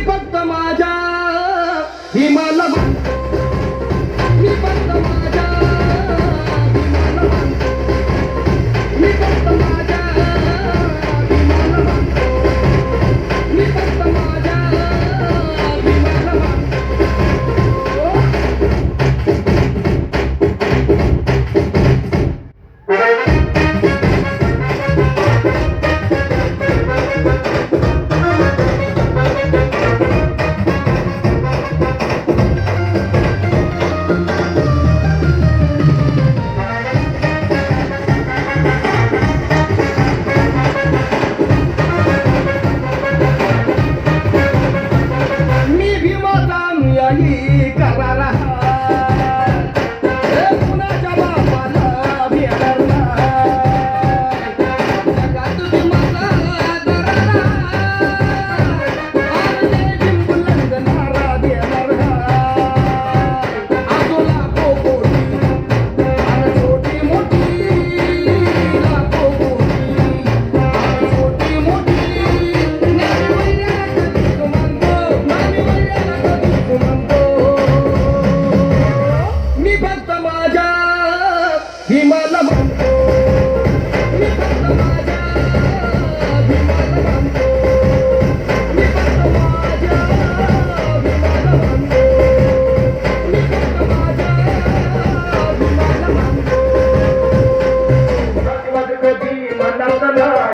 फक्त माझ्या. हिमालय విమలమంతో